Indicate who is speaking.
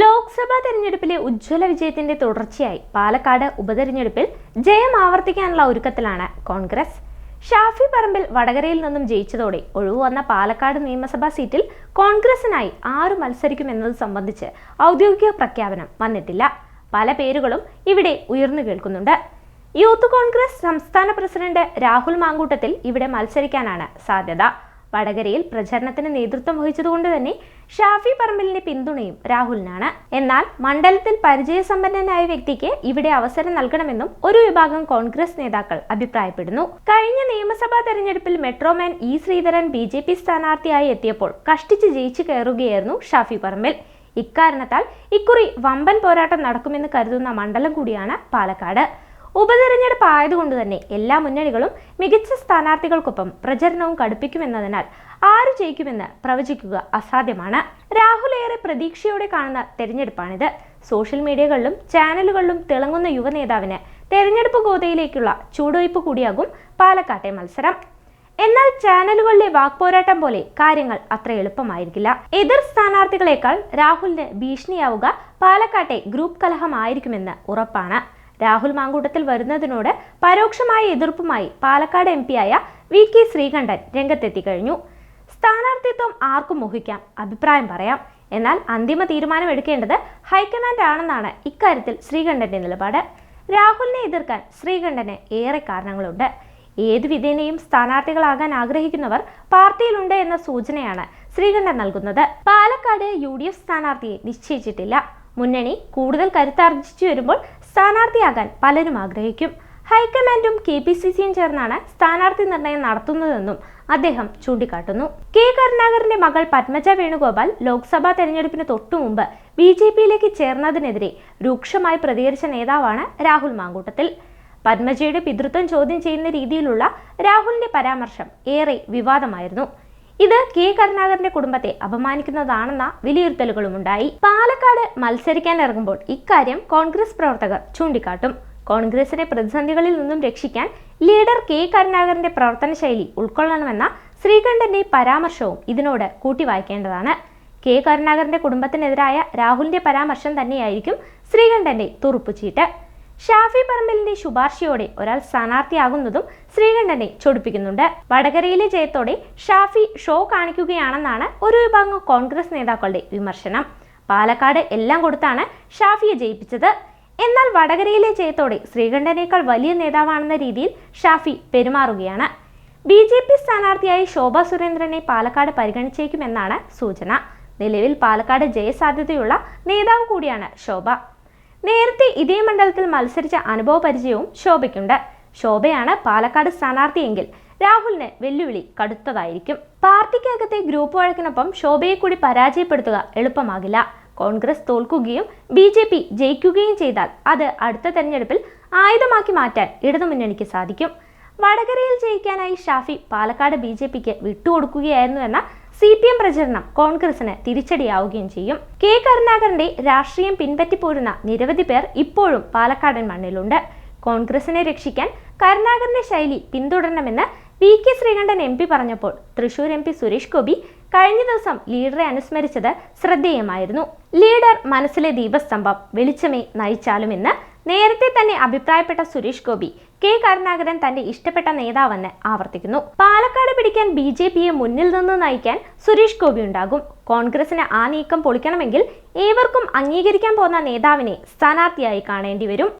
Speaker 1: ലോക്സഭാ തെരഞ്ഞെടുപ്പിലെ ഉജ്ജ്വല വിജയത്തിന്റെ തുടർച്ചയായി പാലക്കാട് ഉപതെരഞ്ഞെടുപ്പിൽ ജയം ആവർത്തിക്കാനുള്ള ഒരുക്കത്തിലാണ് കോൺഗ്രസ്. ഷാഫി പറമ്പിൽ വടകരയിൽ നിന്നും ജയിച്ചതോടെ ഒഴിവു വന്ന പാലക്കാട് നിയമസഭാ സീറ്റിൽ കോൺഗ്രസിനായി ആര് മത്സരിക്കുമെന്നത് സംബന്ധിച്ച് ഔദ്യോഗിക പ്രഖ്യാപനം വന്നിട്ടില്ല. പല പേരുകളും ഇവിടെ ഉയർന്നു കേൾക്കുന്നുണ്ട്. യൂത്ത് കോൺഗ്രസ് സംസ്ഥാന പ്രസിഡന്റ് രാഹുൽ മാങ്കൂട്ടത്തിൽ ഇവിടെ മത്സരിക്കാനാണ് സാധ്യത. വടകരയിൽ പ്രചരണത്തിന് നേതൃത്വം വഹിച്ചതുകൊണ്ട് തന്നെ ഷാഫി പറമ്പിലിന്റെ പിന്തുണയും രാഹുലിനാണ്. എന്നാൽ മണ്ഡലത്തിൽ പരിചയസമ്പന്നനായ വ്യക്തിക്ക് ഇവിടെ അവസരം നൽകണമെന്നും ഒരു വിഭാഗം കോൺഗ്രസ് നേതാക്കൾ അഭിപ്രായപ്പെടുന്നു. കഴിഞ്ഞ നിയമസഭാ തെരഞ്ഞെടുപ്പിൽ metroman E Sreedharan B J P സ്ഥാനാർത്ഥിയായി എത്തിയപ്പോൾ കഷ്ടിച്ച് ജയിച്ചു കയറുകയായിരുന്നു ഷാഫി പറമ്പിൽ. ഇക്കാരണത്താൽ ഇക്കുറി വമ്പൻ പോരാട്ടം നടക്കുമെന്ന് കരുതുന്ന മണ്ഡലം കൂടിയാണ് പാലക്കാട്. ഉപതെരഞ്ഞെടുപ്പ് ആയതുകൊണ്ട് തന്നെ എല്ലാ മുന്നണികളും മികച്ച സ്ഥാനാർത്ഥികൾക്കൊപ്പം പ്രചരണവും കടുപ്പിക്കുമെന്നതിനാൽ ആര് ജയിക്കുമെന്ന് പ്രവചിക്കുക അസാധ്യമാണ്. രാഹുൽ ഏറെ പ്രതീക്ഷയോടെ കാണുന്ന തെരഞ്ഞെടുപ്പാണിത്. സോഷ്യൽ മീഡിയകളിലും ചാനലുകളിലും തിളങ്ങുന്ന യുവനേതാവിന് തെരഞ്ഞെടുപ്പ് ഗോതയിലേക്കുള്ള ചൂടുവയ്പ് കൂടിയാകും പാലക്കാട്ടെ മത്സരം. എന്നാൽ ചാനലുകളിലെ വാക്പോരാട്ടം പോലെ കാര്യങ്ങൾ അത്ര എളുപ്പമായിരിക്കില്ല. എതിർ സ്ഥാനാർത്ഥികളെക്കാൾ രാഹുലിന് ഭീഷണിയാവുക പാലക്കാട്ടെ ഗ്രൂപ്പ് കലഹമായിരിക്കുമെന്ന് ഉറപ്പാണ്. രാഹുൽ മാങ്കൂട്ടത്തിൽ വരുന്നതിനോട് പരോക്ഷമായ എതിർപ്പുമായി പാലക്കാട് എം പിയായ വി കെ ശ്രീകണ്ഠൻ രംഗത്തെത്തി കഴിഞ്ഞു സ്ഥാനാർത്ഥിത്വം ആർക്കും മോഹിക്കാം അഭിപ്രായം പറയാം. എന്നാൽ അന്തിമ തീരുമാനം എടുക്കേണ്ടത് ഹൈക്കമാൻഡ് ആണെന്നാണ് ഇക്കാര്യത്തിൽ ശ്രീകണ്ഠന്റെ നിലപാട്. രാഹുലിനെ എതിർക്കാൻ ശ്രീകണ്ഠന് ഏറെ കാരണങ്ങളുണ്ട്. ഏതു വിധേനയും സ്ഥാനാർത്ഥികളാകാൻ ആഗ്രഹിക്കുന്നവർ പാർട്ടിയിലുണ്ട് എന്ന സൂചനയാണ് ശ്രീകണ്ഠൻ നൽകുന്നത്. പാലക്കാട് യു ഡി എഫ് സ്ഥാനാർത്ഥിയെ നിശ്ചയിച്ചിട്ടില്ല. മുന്നണി കൂടുതൽ കരുത്താർജിച്ചു വരുമ്പോൾ സ്ഥാനാർത്ഥിയാകാൻ പലരും ആഗ്രഹിക്കും. ഹൈക്കമാൻഡും കെ പി സി സിയും ചേർന്നാണ് സ്ഥാനാർത്ഥി നിർണയം നടത്തുന്നതെന്നും അദ്ദേഹം ചൂണ്ടിക്കാട്ടുന്നു. കെ കരുണാകരന്റെ മകൾ പത്മജ വേണുഗോപാൽ ലോക്സഭാ തെരഞ്ഞെടുപ്പിന് തൊട്ടുമുമ്പ് ബി ജെ പിയിലേക്ക് ചേർന്നതിനെതിരെ രൂക്ഷമായി പ്രതികരിച്ച നേതാവാണ് രാഹുൽ മാങ്കൂട്ടത്തിൽ. പത്മജയുടെ പിതൃത്വം ചോദ്യം ചെയ്യുന്ന രീതിയിലുള്ള രാഹുലിന്റെ പരാമർശം ഏറെ വിവാദമായിരുന്നു. ഇത് കെ കരുണാകരന്റെ കുടുംബത്തെ അപമാനിക്കുന്നതാണെന്ന വിലയിരുത്തലുകളുമുണ്ടായി. പാലക്കാട് മത്സരിക്കാൻ ഇറങ്ങുമ്പോൾ ഇക്കാര്യം കോൺഗ്രസ് പ്രവർത്തകർ ചൂണ്ടിക്കാട്ടും. കോൺഗ്രസിനെ പ്രതിസന്ധികളിൽ നിന്നും രക്ഷിക്കാൻ ലീഡർ കെ കരുണാകരന്റെ പ്രവർത്തന ശൈലി ഉൾക്കൊള്ളണമെന്ന ശ്രീകണ്ഠന്റെ പരാമർശവും ഇതിനോട് കൂട്ടി വായിക്കേണ്ടതാണ് കെ കരുണാകരന്റെ കുടുംബത്തിനെതിരായ രാഹുലിന്റെ പരാമർശം തന്നെയായിരിക്കും ശ്രീകണ്ഠന്റെ തുറുപ്പുചീട്ട്. ഷാഫി പറമ്പലിന്റെ ശുപാർശയോടെ ഒരാൾ സ്ഥാനാർത്ഥിയാകുന്നതും ശ്രീകണ്ഠനെ ചൊടിപ്പിക്കുന്നുണ്ട്. വടകരയിലെ ജയത്തോടെ ഷാഫി ഷോ കാണിക്കുകയാണെന്നാണ് ഒരു വിഭാഗം കോൺഗ്രസ് നേതാക്കളുടെ വിമർശനം. പാലക്കാട് എല്ലാം കൊടുത്താണ് ഷാഫിയെ ജയിപ്പിച്ചത്. എന്നാൽ വടകരയിലെ ജയത്തോടെ ശ്രീകണ്ഠനേക്കാൾ വലിയ നേതാവാണെന്ന രീതിയിൽ ഷാഫി പെരുമാറുകയാണ്. ബി ജെ പി സ്ഥാനാർത്ഥിയായി ശോഭ സുരേന്ദ്രനെ പാലക്കാട് പരിഗണിച്ചേക്കുമെന്നാണ് സൂചന. നിലവിൽ പാലക്കാട് ജയസാധ്യതയുള്ള നേതാവ് കൂടിയാണ് ശോഭ. നേരത്തെ ഇതേ മണ്ഡലത്തിൽ മത്സരിച്ച അനുഭവ പരിചയവും ശോഭയ്ക്കുണ്ട്. ശോഭയാണ് പാലക്കാട് സ്ഥാനാർത്ഥിയെങ്കിൽ രാഹുലിന് വെല്ലുവിളി കടുത്തതായിരിക്കും. പാർട്ടിക്കകത്തെ ഗ്രൂപ്പ് വഴക്കിനൊപ്പം ശോഭയെ കൂടി പരാജയപ്പെടുത്തുക എളുപ്പമാകില്ല. കോൺഗ്രസ് തോൽക്കുകയും ബി ജെ പി ജയിക്കുകയും ചെയ്താൽ അത് അടുത്ത തെരഞ്ഞെടുപ്പിൽ ആയുധമാക്കി മാറ്റാൻ ഇടതുമുന്നണിക്ക് സാധിക്കും. വടകരയിൽ ജയിക്കാനായി ഷാഫി പാലക്കാട് ബി ജെ പിക്ക് വിട്ടുകൊടുക്കുകയായിരുന്നു എന്ന സി പി എം പ്രചരണം കോൺഗ്രസിന് തിരിച്ചടിയാവുകയും ചെയ്യും. കെ. കരുണാകരന്റെ രാഷ്ട്രീയം പിൻപറ്റിപ്പോരുന്ന നിരവധി പേർ ഇപ്പോഴും പാലക്കാടൻ മണ്ണിലുണ്ട്. കോൺഗ്രസിനെ രക്ഷിക്കാൻ കരുണാകരന്റെ ശൈലി പിന്തുടരണമെന്ന് V K Sreekandan M P പറഞ്ഞപ്പോൾ തൃശൂർ എം പി സുരേഷ് ഗോപി കഴിഞ്ഞ ദിവസം ലീഡറെ അനുസ്മരിച്ചത് ശ്രദ്ധേയമായിരുന്നു. ലീഡർ മനസ്സിലെ ദീപസ്തംഭം വെളിച്ചമേ നയിച്ചാലുമെന്ന് നേരത്തെ തന്നെ അഭിപ്രായപ്പെട്ട സുരേഷ് ഗോപി കെ. കരുണാകരൻ തന്റെ ഇഷ്ടപ്പെട്ട നേതാവെന്ന് ആവർത്തിക്കുന്നു. പാലക്കാട് പിടിക്കാൻ ബി. ജെ. പിയെ മുന്നിൽ നിന്ന് നയിക്കാൻ സുരേഷ് ഗോപി ഉണ്ടാകും. കോൺഗ്രസിന് ആ നീക്കം പൊളിക്കണമെങ്കിൽ ഏവർക്കും അംഗീകരിക്കാൻ പോകുന്ന നേതാവിനെ സ്ഥാനാർത്ഥിയായി കാണേണ്ടി വരും.